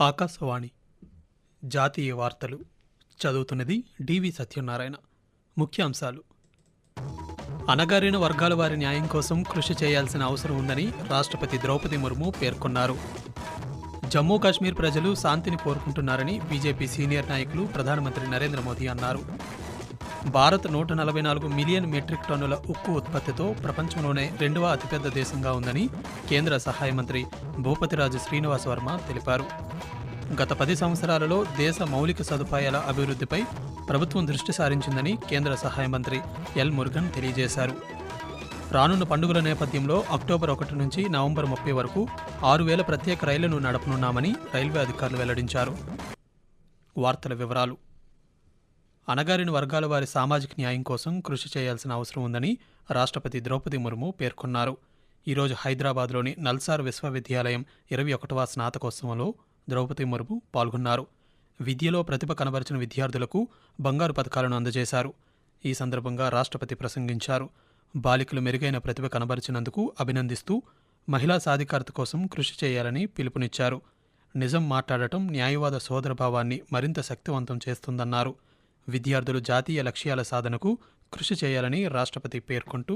ఆకాశవాణి. జాతీయ వార్తలు. చదువుతున్నది డివి సత్యనారాయణ. ముఖ్యాంశాలు. అణగారిన వర్గాల వారి న్యాయం కోసం కృషి చేయాల్సిన అవసరం ఉందని రాష్ట్రపతి ద్రౌపది ముర్ము పేర్కొన్నారు. జమ్మూ కాశ్మీర్ ప్రజలు శాంతిని కోరుకుంటున్నారని బీజేపీ సీనియర్ నాయకులు ప్రధానమంత్రి నరేంద్ర మోదీ అన్నారు. భారత్ నూట నలభై నాలుగు మిలియన్ మెట్రిక్ టన్నుల ఉక్కు ఉత్పత్తితో ప్రపంచంలోనే రెండవ అతిపెద్ద దేశంగా ఉందని కేంద్ర సహాయ మంత్రి భూపతిరాజు శ్రీనివాస్ వర్మ తెలిపారు. గత పది సంవత్సరాలలో దేశ మౌలిక సదుపాయాల అభివృద్ధిపై ప్రభుత్వం దృష్టి సారించిందని కేంద్ర సహాయ మంత్రి ఎల్ మురుగన్ తెలియజేశారు. రానున్న పండుగల నేపథ్యంలో అక్టోబర్ ఒకటి నుంచి నవంబర్ ముప్పై వరకు ఆరు వేల ప్రత్యేక రైళ్ళను నడపనున్నామని రైల్వే అధికారులు వెల్లడించారు. వార్తల వివరాలు అణగారిన వర్గాల వారి సామాజిక న్యాయం కోసం కృషి చేయాల్సిన అవసరం ఉందని రాష్ట్రపతి ద్రౌపది ముర్ము పేర్కొన్నారు. ఈరోజు హైదరాబాద్లోని నల్సార్ విశ్వవిద్యాలయం ఇరవై ఒకటవ స్నాతకోత్సవంలో ద్రౌపది ముర్ము పాల్గొన్నారు. విద్యలో ప్రతిభ కనబరిచిన విద్యార్థులకు బంగారు పథకాలను అందజేశారు. ఈ సందర్భంగా రాష్ట్రపతి ప్రసంగించారు. బాలికలు మెరుగైన ప్రతిభ కనబరిచినందుకు అభినందిస్తూ మహిళా సాధికారత కోసం కృషి చేయాలని పిలుపునిచ్చారు. నిజం మాట్లాడటం న్యాయవాద సోదరభావాన్ని మరింత శక్తివంతం చేస్తుందన్నారు. విద్యార్థులు జాతీయ లక్ష్యాల సాధనకు కృషి చేయాలని రాష్ట్రపతి పేర్కొంటూ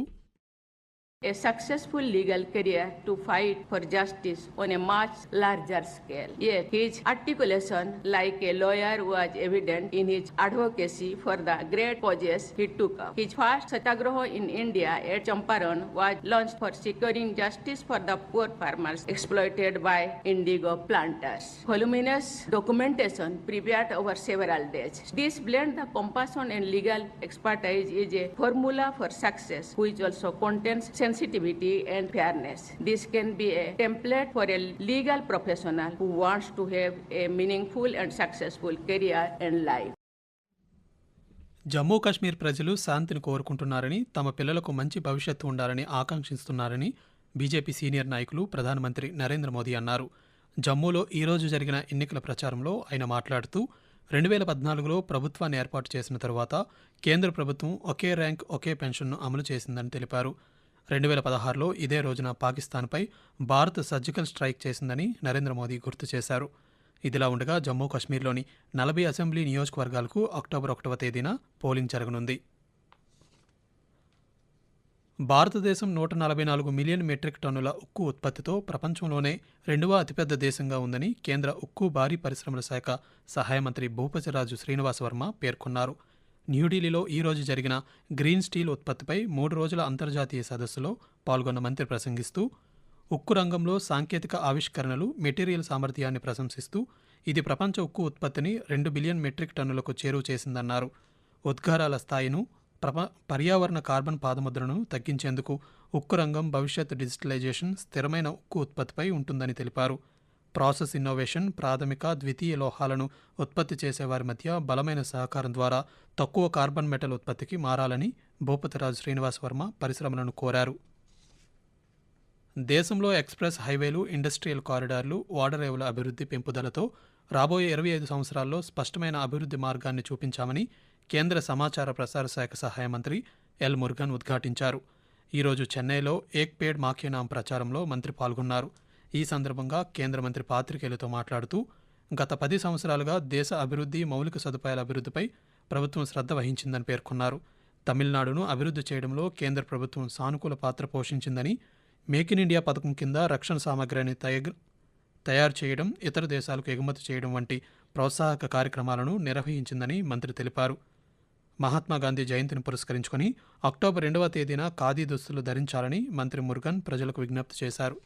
a successful legal career to fight for justice on a much larger scale. Yet his articulation like a lawyer was evident in his advocacy for the great causes he took up. His first satyagraha in India at Champaran was launched for securing justice for the poor farmers exploited by indigo planters. Voluminous documentation prepared over several days. This blend the compassion and legal expertise is a formula for success which also contains sensitivity and fairness. This can be a template for a legal professional who wants to have a meaningful and successful career and life. Jammu Kashmir ప్రజలు శాంతిని కోరుకుంటున్నారని తమ పిల్లలకు మంచి భవిష్యత్తు ఉండాలని ఆకాంక్షిస్తున్నారని BJP senior నాయకులు ప్రధానమంత్రి నరేంద్ర మోదీ అన్నారు జమ్మూలో ఈరోజు జరిగిన ఎన్నికల ప్రచారంలో ఆయన మాట్లాడుతూ రెండు వేల పద్నాలుగులో ప్రభుత్వాన్ని ఏర్పాటు చేసిన తరువాత కేంద్ర ప్రభుత్వం ఒకే ర్యాంక్ ఒకే పెన్షన్ను అమలు చేసిందని తెలిపారు రెండు వేల పదహారులో ఇదే రోజున పాకిస్తాన్పై భారత్ సర్జికల్ స్ట్రైక్ చేసిందని నరేంద్ర మోదీ గుర్తు చేశారు. ఇదిలా ఉండగా జమ్మూ కాశ్మీర్లోని నలభై అసెంబ్లీ నియోజకవర్గాలకు అక్టోబర్ ఒకటవ తేదీన పోలింగ్ జరగనుంది. భారతదేశం నూట నలభై నాలుగు మిలియన్ మెట్రిక్ టన్నుల ఉక్కు ఉత్పత్తితో ప్రపంచంలోనే రెండవ అతిపెద్ద దేశంగా ఉందని కేంద్ర ఉక్కు భారీ పరిశ్రమల శాఖ సహాయ మంత్రి భూపతిరాజు శ్రీనివాస్ వర్మ పేర్కొన్నారు. న్యూఢిల్లీలో ఈరోజు జరిగిన గ్రీన్ స్టీల్ ఉత్పత్తిపై మూడు రోజుల అంతర్జాతీయ సదస్సులో పాల్గొన్న మంత్రి ప్రసంగిస్తూ ఉక్కు రంగంలో సాంకేతిక ఆవిష్కరణలు మెటీరియల్ సామర్థ్యాన్ని ప్రశంసిస్తూ ఇది ప్రపంచ ఉక్కు ఉత్పత్తిని రెండు బిలియన్ మెట్రిక్ టన్నులకు చేరువ చేసిందన్నారు. ఉద్గారాల స్థాయిను ప్రప పర్యావరణ కార్బన్ పాదముద్రను తగ్గించేందుకు ఉక్కు రంగం భవిష్యత్ డిజిటలైజేషన్ స్థిరమైన ఉక్కు ఉత్పత్తిపై ఉంటుందని తెలిపారు. ప్రాసెస్ ఇన్నోవేషన్ ప్రాథమిక ద్వితీయ లోహాలను ఉత్పత్తి చేసేవారి మధ్య బలమైన సహకారం ద్వారా తక్కువ కార్బన్ మెటల్ ఉత్పత్తికి మారాలని భూపతిరాజు శ్రీనివాస్ వర్మ పరిశ్రమలను కోరారు. దేశంలో ఎక్స్ప్రెస్ హైవేలు ఇండస్ట్రియల్ కారిడార్లు ఓడరేవుల అభివృద్ధి పెంపుదలతో రాబోయే ఇరవై ఐదు సంవత్సరాల్లో స్పష్టమైన అభివృద్ధి మార్గాన్ని చూపించామని కేంద్ర సమాచార ప్రసార శాఖ సహాయ మంత్రి ఎల్ మురుగన్ ఉద్ఘాటించారు. ఈరోజు చెన్నైలో ఏక్ పేడ్ మాకే ప్రచారంలో మంత్రి పాల్గొన్నారు. ఈ సందర్భంగా కేంద్ర మంత్రి పాత్రికేయులతో మాట్లాడుతూ గత పది సంవత్సరాలుగా దేశ అభివృద్ధి మౌలిక సదుపాయాల అభివృద్ధిపై ప్రభుత్వం శ్రద్ధ వహించిందని పేర్కొన్నారు. తమిళనాడును అభివృద్ధి చేయడంలో కేంద్ర ప్రభుత్వం సానుకూల పాత్ర పోషించిందని మేక్ ఇన్ ఇండియా పథకం కింద రక్షణ సామగ్రిని తయ తయారు చేయడం ఇతర దేశాలకు ఎగుమతి చేయడం వంటి ప్రోత్సాహక కార్యక్రమాలను నిర్వహించిందని మంత్రి తెలిపారు. మహాత్మాగాంధీ జయంతిని పురస్కరించుకొని అక్టోబర్ రెండవ తేదీన ఖాదీ దుస్తులు ధరించాలని మంత్రి మురుగన్ ప్రజలకు విజ్ఞప్తి చేశారు.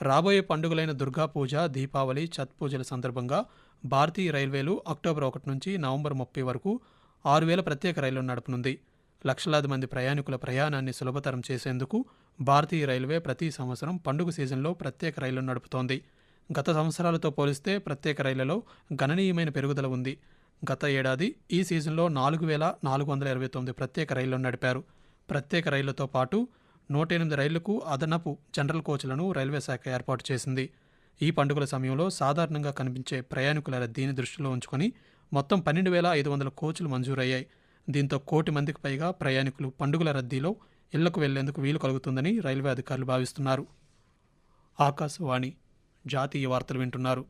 రాబోయే పండుగలైన దుర్గా పూజ దీపావళి ఛత్ పూజల సందర్భంగా భారతీయ రైల్వేలు అక్టోబర్ ఒకటి నుంచి నవంబర్ ముప్పై వరకు ఆరు వేల ప్రత్యేక రైళ్ళను నడపనుంది. లక్షలాది మంది ప్రయాణికుల ప్రయాణాన్ని సులభతరం చేసేందుకు భారతీయ రైల్వే ప్రతి సంవత్సరం పండుగ సీజన్లో ప్రత్యేక రైళ్ళను నడుపుతోంది. గత సంవత్సరాలతో పోలిస్తే ప్రత్యేక రైళ్ళలో గణనీయమైన పెరుగుదల ఉంది. గత ఏడాది ఈ సీజన్లో నాలుగు వేల నాలుగు వందల ఇరవై తొమ్మిది ప్రత్యేక రైళ్ళను నడిపారు. ప్రత్యేక రైళ్ళతో పాటు నూట ఎనిమిది రైళ్ళకు అదనపు జనరల్ కోచ్లను రైల్వే శాఖ ఏర్పాటు చేసింది. ఈ పండుగల సమయంలో సాధారణంగా కనిపించే ప్రయాణికుల రద్దీని దృష్టిలో ఉంచుకొని మొత్తం పన్నెండు వేల ఐదు వందల కోచ్లు మంజూరయ్యాయి. దీంతో కోటి మందికి పైగా ప్రయాణికులు పండుగల రద్దీలో ఇళ్ళకు వెళ్ళేందుకు వీలు కలుగుతుందని రైల్వే అధికారులు భావిస్తున్నారు. ఆకాశవాణి జాతీయ వార్తలు వింటున్నారు.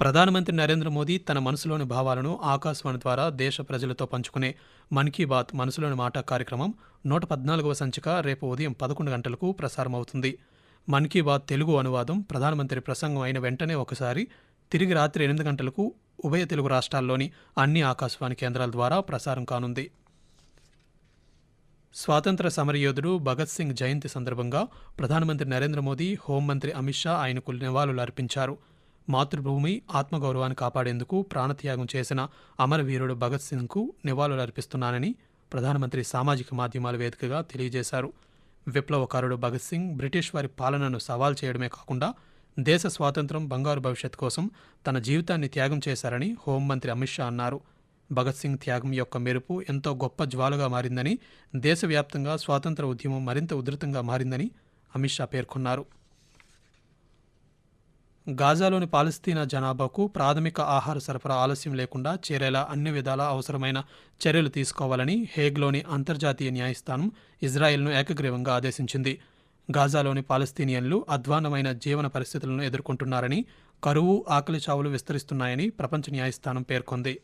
ప్రధానమంత్రి నరేంద్ర మోదీ తన మనసులోని భావాలను ఆకాశవాణి ద్వారా దేశ ప్రజలతో పంచుకునే మన్ కీ బాత్ మనసులోని మాట కార్యక్రమం నూట పద్నాలుగవ సంచిక రేపు ఉదయం పదకొండు గంటలకు ప్రసారమవుతుంది. మన్ కీ బాత్ తెలుగు అనువాదం ప్రధానమంత్రి ప్రసంగం అయిన వెంటనే ఒకసారి తిరిగి రాత్రి ఎనిమిది గంటలకు ఉభయ తెలుగు రాష్ట్రాల్లోని అన్ని ఆకాశవాణి కేంద్రాల ద్వారా ప్రసారం కానుంది. స్వాతంత్ర సమరయోధుడు భగత్ సింగ్ జయంతి సందర్భంగా ప్రధానమంత్రి నరేంద్ర మోదీ హోంమంత్రి అమిత్ షా ఆయనకు నివాళులు అర్పించారు మాతృభూమి ఆత్మగౌరవాన్ని కాపాడేందుకు ప్రాణత్యాగం చేసిన అమరవీరుడు భగత్ సింగ్కు నివాళులు అర్పిస్తున్నానని ప్రధానమంత్రి సామాజిక మాధ్యమాల వేదికగా తెలియజేశారు. విప్లవకారుడు భగత్ సింగ్ బ్రిటిష్ వారి పాలనను సవాల్ చేయడమే కాకుండా దేశ స్వాతంత్రం బంగారు భవిష్యత్ కోసం తన జీవితాన్ని త్యాగం చేశారని హోంమంత్రి అమిత్ షా అన్నారు. భగత్ సింగ్ త్యాగం యొక్క మెరుపు ఎంతో గొప్ప జ్వాలగా మారిందని దేశవ్యాప్తంగా స్వాతంత్ర ఉద్యమం మరింత ఉధృతంగా మారిందని అమిత్ షా పేర్కొన్నారు. గాజాలోని పాలస్తీనా జనాభాకు ప్రాథమిక ఆహార సరఫరా ఆలస్యం లేకుండా చేరేలా అన్ని విధాల అవసరమైన చర్యలు తీసుకోవాలని హేగ్లోని అంతర్జాతీయ న్యాయస్థానం ఇజ్రాయెల్ను ఏకగ్రీవంగా ఆదేశించింది. గాజాలోని పాలస్తీనియన్లు అధ్వాన్నమైన జీవన పరిస్థితులను ఎదుర్కొంటున్నారని కరువు ఆకలి చావులు విస్తరిస్తున్నాయని ప్రపంచ న్యాయస్థానం పేర్కొంది.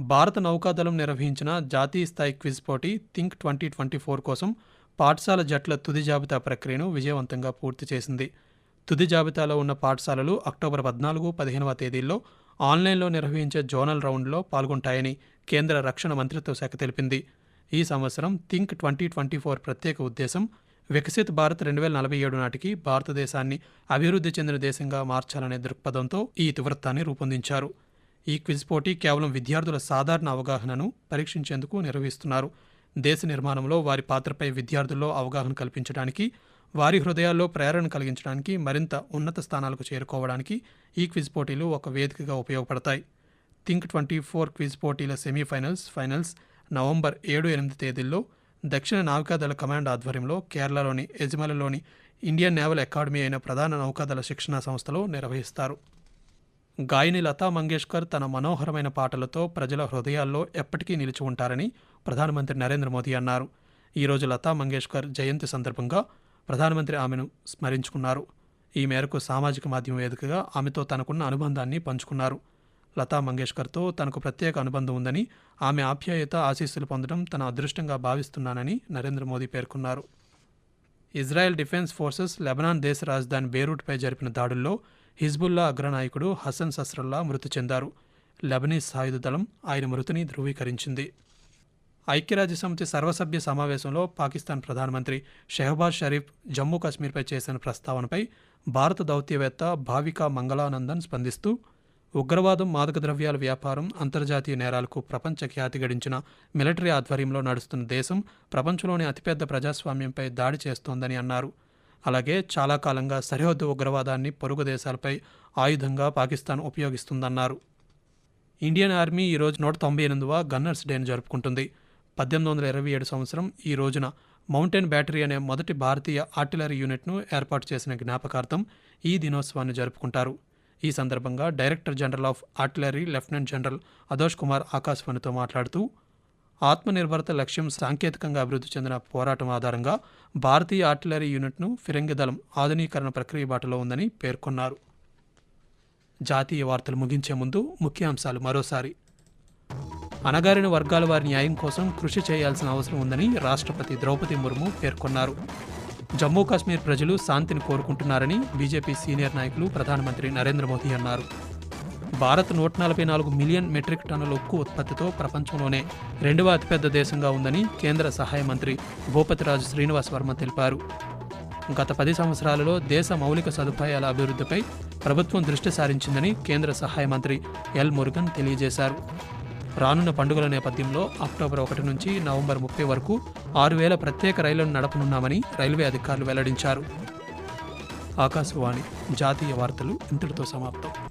భారత నౌకాదళం నిర్వహించిన జాతీయ స్థాయి క్విజ్ పోటీ థింక్ ట్వంటీ ట్వంటీ ఫోర్ కోసం పాఠశాల జట్ల తుది జాబితా ప్రక్రియను విజయవంతంగా పూర్తి చేసింది. తుది జాబితాలో ఉన్న పాఠశాలలు అక్టోబర్ పద్నాలుగు పదిహేనవ తేదీల్లో ఆన్లైన్లో నిర్వహించే జోనల్ రౌండ్లో పాల్గొంటాయని కేంద్ర రక్షణ మంత్రిత్వ శాఖ తెలిపింది. ఈ సంవత్సరం థింక్ ట్వంటీ ట్వంటీ ఫోర్ ప్రత్యేక ఉద్దేశం వికసిత్ భారత్ రెండు వేల నలభై ఏడు నాటికి భారతదేశాన్ని అభివృద్ధి చెందిన దేశంగా మార్చాలనే దృక్పథంతో ఈ ఇతివృత్తాన్ని రూపొందించారు. ఈ క్విజ్ పోటీ కేవలం విద్యార్థుల సాధారణ అవగాహనను పరీక్షించేందుకు నిర్వహిస్తున్నారు. దేశ నిర్మాణంలో వారి పాత్రపై విద్యార్థుల్లో అవగాహన కల్పించడానికి వారి హృదయాల్లో ప్రేరణ కలిగించడానికి మరింత ఉన్నత స్థానాలకు చేరుకోవడానికి ఈ క్విజ్ పోటీలు ఒక వేదికగా ఉపయోగపడతాయి. థింక్ ట్వంటీ ఫోర్ క్విజ్ పోటీల సెమీఫైనల్స్ ఫైనల్స్ నవంబర్ ఏడు ఎనిమిది తేదీల్లో దక్షిణ నావికాదళ కమాండ్ ఆధ్వర్యంలో కేరళలోని యజమాలలోని ఇండియన్ నేవల్ అకాడమీ అయిన ప్రధాన నౌకాదళ శిక్షణా సంస్థలో నిర్వహిస్తారు. గాయని లతా మంగేష్కర్ తన మనోహరమైన పాటలతో ప్రజల హృదయాల్లో ఎప్పటికీ నిలిచి ఉంటారని ప్రధానమంత్రి నరేంద్ర మోదీ అన్నారు. ఈరోజు లతా మంగేష్కర్ జయంతి సందర్భంగా ప్రధానమంత్రి ఆమెను స్మరించుకున్నారు. ఈ మేరకు సామాజిక మాధ్యమం వేదికగా ఆమెతో తనకున్న అనుబంధాన్ని పంచుకున్నారు. లతా మంగేష్కర్తో తనకు ప్రత్యేక అనుబంధం ఉందని ఆమె ఆప్యాయత ఆశీస్సులు పొందడం తన అదృష్టంగా భావిస్తున్నానని నరేంద్ర మోదీ పేర్కొన్నారు. ఇజ్రాయెల్ డిఫెన్స్ ఫోర్సెస్ లెబనాన్ దేశ రాజధాని బేరూట్పై జరిపిన దాడుల్లో హిజ్బుల్లా అగ్రనాయకుడు హసన్ సస్రల్లా మృతి చెందారు. లెబనీస్ సాయుధ దళం ఆయన మృతిని ధృవీకరించింది. ఐక్యరాజ్యసమితి సర్వసభ్య సమావేశంలో పాకిస్తాన్ ప్రధానమంత్రి షెహబాజ్ షరీఫ్ జమ్మూ కాశ్మీర్పై చేసిన ప్రస్తావనపై భారత దౌత్యవేత్త భావికా మంగళానందన్ స్పందిస్తూ ఉగ్రవాదం మాదక ద్రవ్యాల వ్యాపారం అంతర్జాతీయ నేరాలకు ప్రపంచ ఖ్యాతి గడించిన మిలిటరీ ఆధ్వర్యంలో నడుస్తున్న దేశం ప్రపంచంలోని అతిపెద్ద ప్రజాస్వామ్యంపై దాడి చేస్తోందని అన్నారు. అలాగే చాలా కాలంగా సరిహద్దు ఉగ్రవాదాన్ని పొరుగు దేశాలపై ఆయుధంగా పాకిస్తాన్ ఉపయోగిస్తుందన్నారు. ఇండియన్ ఆర్మీ ఈరోజు నూట తొంభై ఎనిమిదవ గన్నర్స్ డేను జరుపుకుంటుంది. పద్దెనిమిది వందల ఇరవై ఏడు సంవత్సరం ఈ రోజున మౌంటైన్ బ్యాటరీ అనే మొదటి భారతీయ ఆర్టిలరీ యూనిట్ను ఏర్పాటు చేసిన జ్ఞాపకార్థం ఈ దినోత్సవాన్ని జరుపుకుంటారు. ఈ సందర్భంగా director general of artillery lieutenant general Adosh Kumar ఆకాశవాణితో మాట్లాడుతూ ఆత్మనిర్భరత లక్ష్యం సాంకేతికంగా అభివృద్ధి చెందిన పోరాటం ఆధారంగా భారతీయ ఆర్టిలరీ యూనిట్ను ఫిరంగి దళం ఆధునీకరణ ప్రక్రియ బాటలో ఉందని పేర్కొన్నారు. జాతీయ వార్తలు ముగించే ముందు ముఖ్యాంశాలు మరోసారి. అణగారిన వర్గాల వారి న్యాయం కోసం కృషి చేయాల్సిన అవసరం ఉందని రాష్ట్రపతి ద్రౌపది ముర్ము పేర్కొన్నారు. జమ్మూ కాశ్మీర్ ప్రజలు శాంతిని కోరుకుంటున్నారని బీజేపీ సీనియర్ నాయకులు ప్రధానమంత్రి నరేంద్ర మోదీ అన్నారు. భారత్ నూట నలభై నాలుగు మిలియన్ మెట్రిక్ టన్నుల ఉక్కు ఉత్పత్తితో ప్రపంచంలోనే రెండవ అతిపెద్ద దేశంగా ఉందని కేంద్ర సహాయ మంత్రి భూపతిరాజు శ్రీనివాస్ వర్మ తెలిపారు. గత పది సంవత్సరాలలో దేశ మౌలిక సదుపాయాల అభివృద్ధిపై ప్రభుత్వం దృష్టి సారించిందని కేంద్ర సహాయ మంత్రి ఎల్ మురుగన్ తెలియజేశారు. రానున్న పండుగల నేపథ్యంలో అక్టోబర్ ఒకటి నుంచి నవంబర్ ముప్పై వరకు ఆరు వేల ప్రత్యేక రైళ్ళను నడపనున్నామని రైల్వే అధికారులు వెల్లడించారు. ఆకాశవాణి జాతీయ వార్తలు ఇంతటితో సమాప్తం.